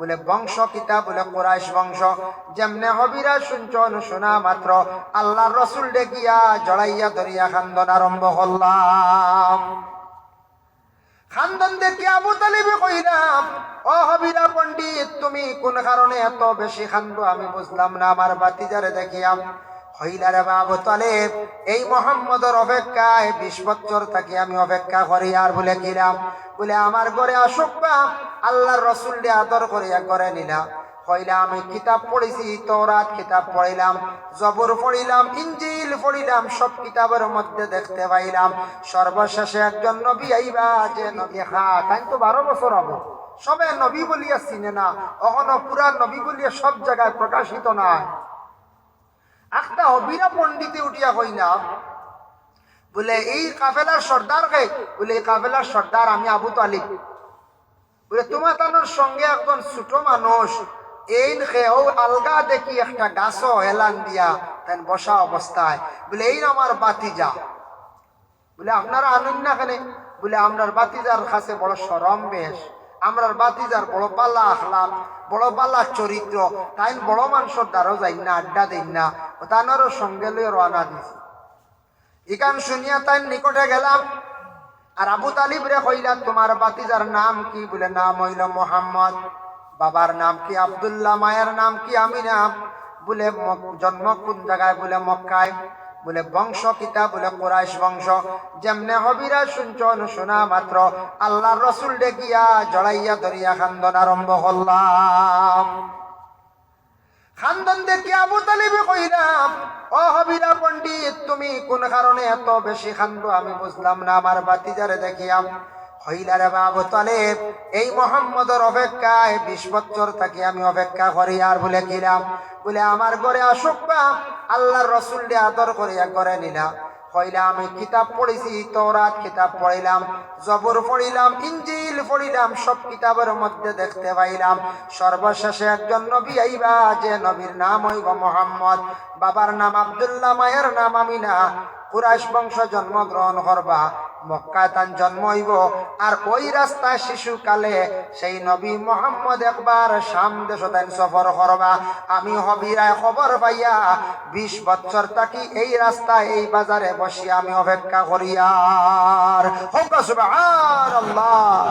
বলে বংশ, কিতা বলে কোরাইশ বংশ। যেমনে হবিরা শুনছন শোনা মাত্র। আল্লাহ রসুল ডেকিয়া, জড়াইয়া ধরিয়া খান্দন আরম্ভ করলাম। খান্দন দেখি আবু তালিবে কইলাম, ও হবিরা পণ্ডিত, তুমি কোন কারণে এত বেশি খান্দ? আমি বুঝলাম না, আমার বাতিজারে দেখিয়াম হইলারে বাবু তালেব, এই মোহাম্মদের অপেক্ষায় বিশ বছর থাকি আমি অপেক্ষা করি আর বলে গেলাম বলে, আমার ঘরে আসুক বা, আল্লাহর রসুল আদর করিয়া করে নিলাম। আমি কিতাব পড়েছি তোরাত কিতাব পড়িলাম, জবর পড়িলাম ইঞ্জিল পড়িলাম, সব কিতাবের মধ্যে দেখতে পাইলাম। সর্বশেষে একজন নবী আইবা, যে নবী হা তাই তো বারো বছর হব। সবে নবী বলিয়া চিনে না, অহনো পুরা নবী বলিয়া সব জায়গায় প্রকাশিত নয় একটা অবিরা পণ্ডিতে উঠিয়া কই না বলে, এই কাফেলার সর্দার কে? বলে, এই কাফেলার সর্দার আমি আবু তালিব। বলে, তোমার তানোর সঙ্গে একজন ছোট মানুষ এই খেয়েও আলগা দেখি একটা গাছও এলান দিয়া তেন বসা অবস্থায়। বলে, এই আমার বাতিজা। বলে, আপনারা আনুন না কেন? বলে আপনার বাতিজার কাছে বড় সরম বেশ। আমরার বাতিজার বড় পাল্লা আখলাম বড় পাল্লা চরিত্র। তাই বড় মানুষের দ্বারও যাই না, আড্ডা দিন না। তানারও সঙ্গে লইয়া রওনা দিছি। ইকান শুনিয়া তাই নিকটে গেলাম। আর আবু তালিব রে কইলা, তোমার বাতিজার নাম কি? বলে, নাম হইল মোহাম্মদ। বাবার নাম কি আব্দুল্লাহ? মায়ের নাম কি আমিনা বলে জন্ম কোন জায়গায়? বলে, মক্কায়। বলে বংশ কিতা বলে কোরাইশ বংশ। যেমনে হবিরা শুনছন শোনা মাত্র আল্লাহ রসুল ডেকিয়া, জড়াইয়া ধরিয়া খান্দন আরম্ভ করলাম। খান্দন দেখি আবু তালিবে কইলাম, ও হবিরা তুমি কোন কারণে এত বেশি খান্দ আমি বুঝলাম না, আমার বাতিজারে দেখিয়াম হইলারে বাবু তলে, এই মোহাম্মদর অপেক্ষায় বিশ বছর থাকি আমি অপেক্ষা করি আর বলে গেলাম। বলে আমার ঘরে আসুক বা, আল্লাহর রসুল দিয়ে আদর করিয়া করে নিলাম। কইলা আমি কিতাব পড়েছি তোরাত কিতাব পড়িলাম, জবর পড়িলাম ইঞ্জিল পড়িলাম, সব কিতাবের মধ্যে দেখতে পাইলাম। সর্বশেষে একজন নবী আইবা, যে নবীর নাম হইব মোহাম্মদ। বাবার নাম আব্দুল্লাহ, মায়ের নাম আমিনা। কুরাইশ বংশ জন্মগ্রহণ করবা মক্কায় তান জন্ম হইব। আর ওই রাস্তায় শিশুকালে সেই নবী মোহাম্মদ একবার শাম দেশ সফর করবা। আমি হবিরায় খবর পাইয়া, বিশ বছর থাকি এই রাস্তায়, এই বাজারে বসিয়া আমি অপেক্ষা করিয়ার হোক সুবহানাল্লাহ।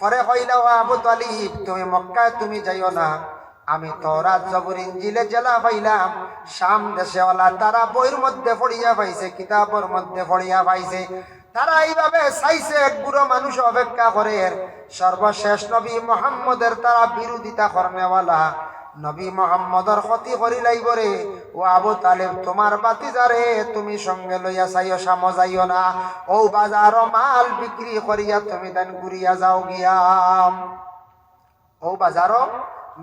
পরে হইলাও আবু তালিব, তুমি মক্কায় তুমি যাইও না। আমি তোরাত জবর ইঞ্জিলে জেলা পাইলাম শাম দেশে ওলা তারা বইয়ের মধ্যে পড়িয়া পাইছে, কিতাবের মধ্যে পড়িয়া পাইছে। তারা এইভাবে চাইছে এক বুড়ো মানুষ অপেক্ষা করে সর্বশেষ নবী মোহাম্মদের তারা বিরোধিতা কর্মেওয়ালা নবী মোহাম্মদর ক্ষতি করি লাইব রে ও আবু তালেব, তোমার বাতিজারে তুমি সঙ্গে লইয়া চাইও সামো যাইও না। ও বাজার মাল বিক্রি করিয়া তুমি দেন ঘুরিয়া যাও গিয়াম ও বাজার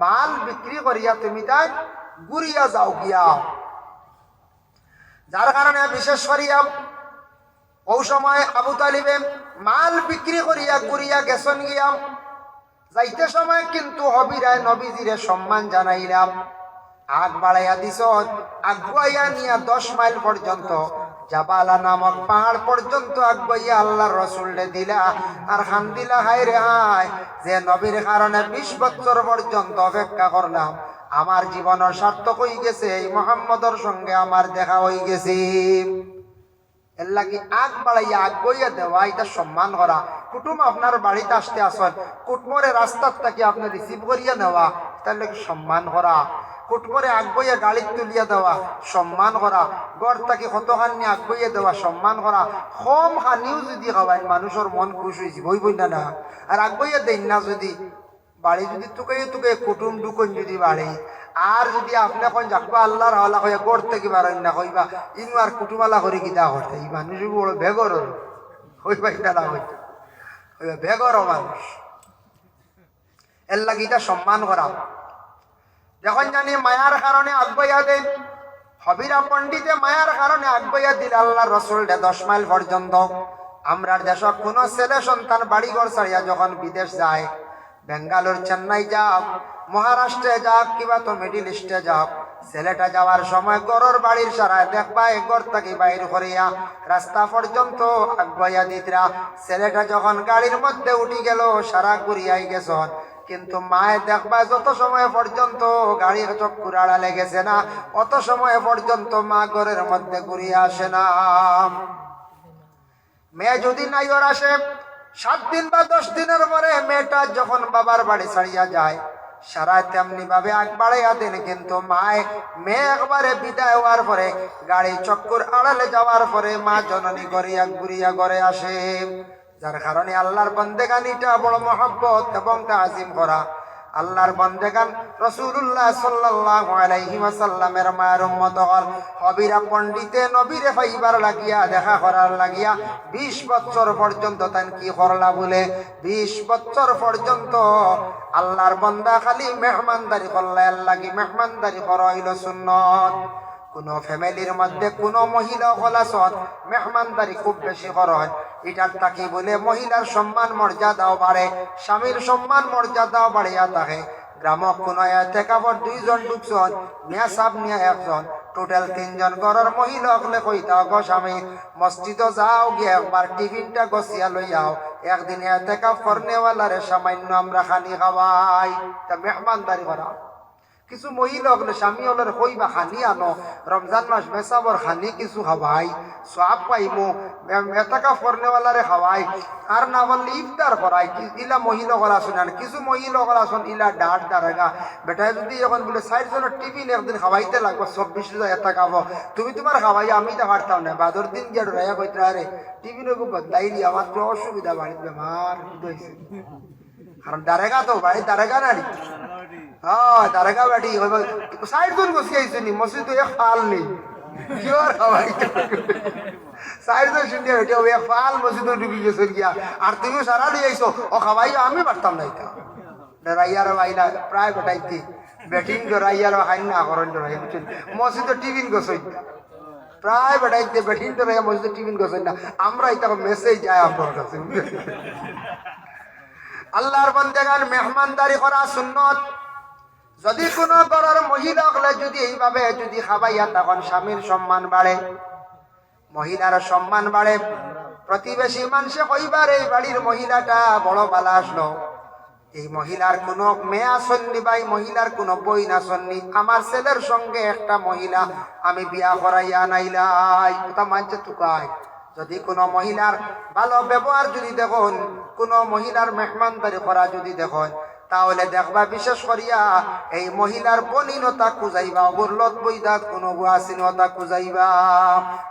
মাল বিক্রি করিয়া তুমি তাই ঘুরিয়া যাও গিয়া। যার কারণে বিশেষ করিয়া ও সময় আবু তালিবে মাল বিক্রি করিয়া ঘুরিয়া গেছন গিয়াম যাইতে সময় কিন্তু হবিরায় নবীজিরে সম্মান জানাইলাম। আগ বাড়াইয়া দিস আগুয়াইয়া নিয়া দশ মাইল পর্যন্ত জাবালা নামক পাহাড় পর্যন্ত আগুয়াইয়া আল্লাহ রসুলরে দিলা আর খান দিলা হাই রে হাই যে নবীর কারণে বিশ বছর পর্যন্ত অপেক্ষা করলাম। আমার জীবনের সার্থক হয়ে গেছে, এই মোহাম্মদর সঙ্গে আমার দেখা হয়ে গেছে। এর লাগি আগ বাড়াইয়া আগ বইয়া দেওয়া, এটা সম্মান করা। কুটুম আপনার বাড়িতে আসতে আসেন, কুটমরে রাস্তার থেকে আপনি রিসিভ করিয়া নেওয়া, তার লাগে সম্মান করা। কুটমরে আগ বইয়া গাড়ি তুলিয়া দেওয়া, সম্মান করা। গড় তাকে কতখান আগ বইয়া দেওয়া, সম্মান করা। কম হানিও যদি খাওয়াই মানুষের মন খুশ হয়েছে বই বই না না। আর আগ বইয়া দেন না যদি, বাড়ি যদি তুকে তুকে কুটুম ডুকন যদি বাড়ি। আর যদি আপনি এখন যাকবা, আল্লাহর হলা হইয়া গড় থেকে বাড়েন না কইবা ইনু আর কুটুমালা করে কিতা করতে এই মানুষ বড় বেগর হইবা ইটা না হইতে। হইবা বেগর মানুষ। এর লাগি সম্মান করা। যখন জানি মায়ার কারণে আগবাইয়া দেন, হবিরা পণ্ডিতে মায়ার কারণে আগবাইয়া দিল আল্লাহ রসুল দশ মাইল পর্যন্ত। আমরার দেশ কোনো ছেলে সন্তান বাড়িঘর ছাড়িয়া যখন বিদেশ যায়, বেঙ্গালোর, চেন্নাই যাও মহারাষ্ট্রে যাক কিবা তো মিডিল ইস্টে যাও ছেলেটা যাওয়ার সময় গরর বাড়ির সারায় দেখবা এক ঘর থেকে বাইর করিয়া রাস্তা পর্যন্ত আগবাইয়া দিতরা ছেলেটা যখন গাড়ির মধ্যে উঠি গেল, সারা ঘুরিয়াই গেছন। কিন্তু মায়ে দেখবা যত সময় পর্যন্ত গাড়ির চক্কুর আড়ালে গেছে না, অত সময় পর্যন্ত মা ঘরের মধ্যে ঘুরিয়ে আসে না। মেয়ে যদি নাই ওর আসে, সাত দিন বা দশ দিনের পরে মেয়েটা যখন বাবার বাড়ি ছাড়িয়া যায় সারা তেমনি ভাবে আগ বাড়াইয়া দেন কিন্তু মায় মেয়ে একবারে বিদায় হওয়ার পরে গাড়ি চক্কর আড়ালে যাওয়ার পরে মা জননী গড়িয়া ঘুরিয়া ঘরে আসে। যার কারণে আল্লাহর বন্দেগানিটা বড় মহব্বত এবং তাজিম করা আল্লাহর বন্দেগান রসুল্লাহ সাল্লাহ আলাইহি ওয়াসাল্লামের মায়ের উম্মত হল। হবিরা পণ্ডিতে নবীরে ফাইবার লাগিয়া, দেখা করার লাগিয়া 20 বছর পর্যন্ত তান কি করলা বলে? 20 বছর পর্যন্ত আল্লাহর বন্দা খালি মেহমানদারি করলা লাগি মেহমানদারি করা হইল সুন্নত? কোন ফ্যামিলির মধ্যে কোন মহিলা হলাসত মেহমানদারি খুব বেশি খরচ এটার তাকে বলে মহিলার সম্মান মর্যাদাও বাড়ে, স্বামীর সম্মান মর্যাদাও বাড়িয়া থাকে। গ্রামক কোন এতেকাবর দুইজন ঢুকছন মিয়া সাব নিয়া একজন। টোটাল তিনজন ঘরের মহিলা হলে কইতা গো স্বামী মসজিদ যাও গিয়ে একবার, টিফিনটা গছিয়া লইয়াও একদিন এতেকাব করনেওয়ালারে সামান্য আমরা খানি খাওয়াই। তা মেহমানদারি করা কিছু মহিলা হলে স্বামী হলের কইবা খানি আনো রমজান মাস মেসাবর খানি কিছু খাওয়াই সব পাইমো মেতাকা ফরনেওয়ালারে খাওয়াই আর না বললে ইফতার করাই ইলা মহিলা করা শুনান কিছু মহিলা করা শুন ইলা ডাট দাঁড়াগা বেটায় যদি এখন বলে ষাট জনের টিফিন একদিন খাওয়াইতে লাগবে, চব্বিশ হাজার এটা খাব তুমি তোমার খাওয়াই আমি তো পারতাম না বাদর দিন গিয়ে রায়া কইতে আরে টিফিন বদলাই দিয়া আমার তো অসুবিধা বাড়িতে বেমার হয়েছে দারেগা তো বাড়ি দারেগা এক ফাল ফাল গিয়া। আর তুমি সারা দিয়ে আইছো ও খাওয়াই আমি পারতাম না রাইয়ার বাইলা প্রায় বেটাইতে ব্যাটিং তো রাইয়ার হাইন না? করেন মসজিদ টিফিন গছই প্রায় বেটাইতে ব্যাটিং তো রাইয়া মসজিদ টিফিন গছই না। আমরা এটা মেসেজ যায় আপনার কাছে। আল্লাহর বন্দেগান মেহমানদারি করা সুন্নত। যদি কোনো ঘরের মহিলা হলে যদি এইভাবে যদি খাবাইয়া তখন স্বামীর সম্মান বাড়ে মহিলার সম্মান বাড়ে প্রতিবেশী মানুষে কইবার এই বাড়ির মহিলাটা বড় বালা আসলো এই মহিলার কোনো মেয়ে আসননি বা এই মহিলার কোনো বই আসননি আমার ছেলের সঙ্গে একটা মহিলা আমি বিয়া করাইয়া নাইলাই কথা মানছে তুকায় যদি কোনো মহিলার ভালো ব্যবহার যদি দেখুন, কোনো মহিলার মেহমানদারি করা যদি দেখুন, তাহলে দেখবা বিশেষ করিয়া এই মহিলার বনিনতা খুঁজাইবা, অবরলত বইদাত কোনো বুয়াসিনতা খুঁজাইবা।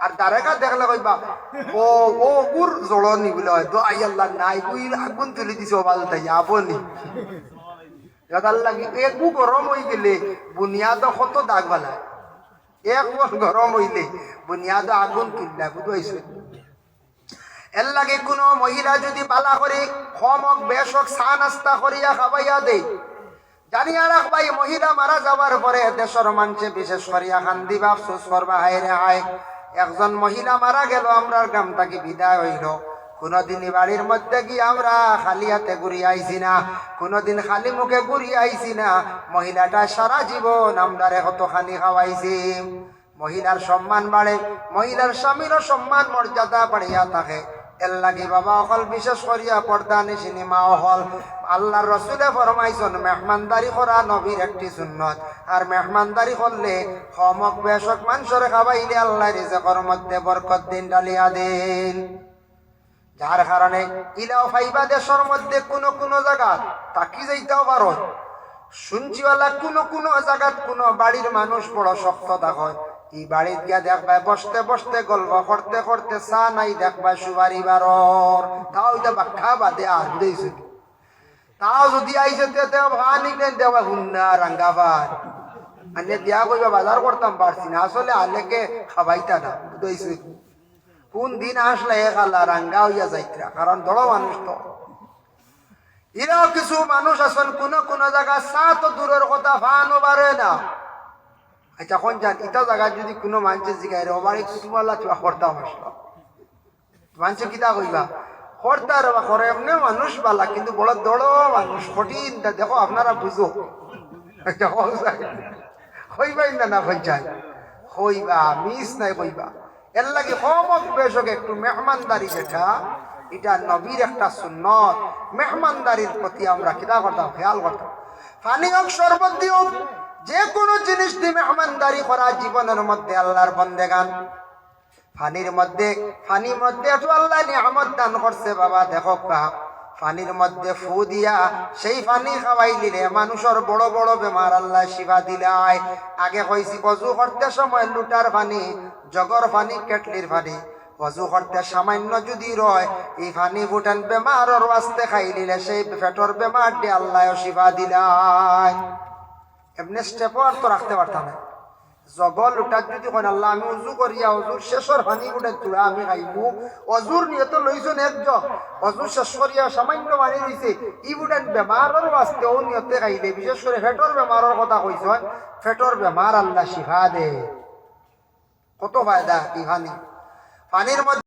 আর দারেগা দেখলে কইবা, ও ও গুর জড়নি বলে হয়তো আই আল্লাহ, নাই বুইল আগুন তুলি দিছে ওবাল তাই আপনি যাতার লাগি একু গরম হয়ে গেলে, বুনিয়াদ কত দাগ বালায় এক গরম হইলে, বুনিয়াদ আগুন তুললা, বুঝাইছে। এর লাগে কোনো মহিলা যদি বালা করে হমক বেশক, চা নাস্তা করিয়া খাবাইয়া দেই জানিয়া রাখবা এই মহিলা মারা যাওয়ার পরে দেশের মানুষে বিশেষ করিয়া কান্দি আফসোস করবা, হায় রে হায়। একজন মহিলা মারা গেল আমরা গ্রাম থেকে বিদায় হইল। কোনদিন এই বাড়ির মধ্যে গিয়ে আমরা খালি হাতে ঘুরি আইছি না। কোনদিন খালি মুখে ঘুরি আইছি না। মহিলাটা সারা জীবন আমরা কত খানি খাওয়াইছি। মহিলার সম্মান বাড়ে, মহিলার স্বামীরও সম্মান, মর্যাদা বাড়িয়া থাকে। এর বাবা অকল বিশেষ করিয়া পর্দা নিশিনি মা অকল আল্লাহর রসুলে ফরমাইছন মেহমানদারি করা নবীর একটি সুন্নত। আর মেহমানদারি করলে হমক বেশক মানুষরে খাবাইলে আল্লাহ রিজেকর মধ্যে বরকত দিন ডালিয়া দিন। যার কারণে ইলাও ফাইবা দেশের মধ্যে কোনো কোনো জায়গা তাকি যাইতেও পারো। শুনছিওয়ালা কোনো কোনো জায়গাত কোনো বাড়ির মানুষ বড় শক্ত দেখয় এই বাড়িত গিয়া দেখবা বসতে বসতে গল্প করতে করতে চা নাই দেখবা সুবারি বারর। তাও এটা বাক্কা বাদে আর বুঝেছি তাও যদি আইসে তে দেও ভানি কেন দেওয়া হুন্না রাঙ্গাবার আনে দিয়া কইবা, বাজার করতাম পারছি না, আসলে আলেকে খাবাইতা না বুঝেছি কোন দিন আসলে এক আল্লাহ রাঙ্গা হইয়া যাইতরা কারণ বড় মানুষ তো। এরাও কিছু মানুষ আছেন, কোন কোন জায়গা চা তো দূরের কথা ফানও পারে না। আচ্ছা কোন যান ইটা জায়গায় যদি কোনো মানুষের জিগাই রে আমার এই কুটুমাল্লা তুই করতাম আসলো মানুষে কিতা কইবা? কর্তা রে বা করে এমনি মানুষ বালা, কিন্তু বড় দড় মানুষ, কঠিন। দেখো, আপনারা বুঝো। হইবাই না না ভাইজান হইবা, মিস নাই কইবা এর লাগে হমক বেশক একটু মেহমানদারি যেটা, এটা নবীর একটা সুন্নত। মেহমানদারির প্রতি আমরা কিতা করতাম? খেয়াল করতাম। পানি হোক শরবত দিও। যে কোনো জিনিস দিয়ে মেহমানদারি করা জীবনের মধ্যে আল্লাহর বন্দেগান। ফানির মধ্যে ফানির মধ্যে একটু আল্লাহ নিয়ামত দান করছে বাবা, দেখো কা ফানির মধ্যে ফু দিয়া সেই পানি খাওয়াই দিলে মানুষের বড় বড় বেমার আল্লাহ শিবা দিলাই আগে কইছি, অজু করতে সময় লুটার পানি জগর পানি কেটলির পানি অজু করতে সামান্য যদি রয়, এই পানি ফুটান বেমারর ওয়াস্তে খাই দিলে সেই পেটর বেমার দিয়ে আল্লাহ শিবা দিলাই এমনি স্টেপও আর তো রাখতে পারতাম জগল উঠাত যদি কয় আল্লাহ, আমি উজু করিয়া অজুর শেষর পানি উঠে তুলা আমি খাইমু অজুর নিয়ে তো লইছন একজন অজুর শেষ করিয়া সামান্য পানি দিছে। ই বুটেন বেমারের বাস্তে ও নিয়তে খাইলে বিশেষ করে ফেটর বেমারের কথা কইছন ফেটর বেমার আল্লাহ শিফা দে। কত ফায়দা ই পানি পানির মধ্যে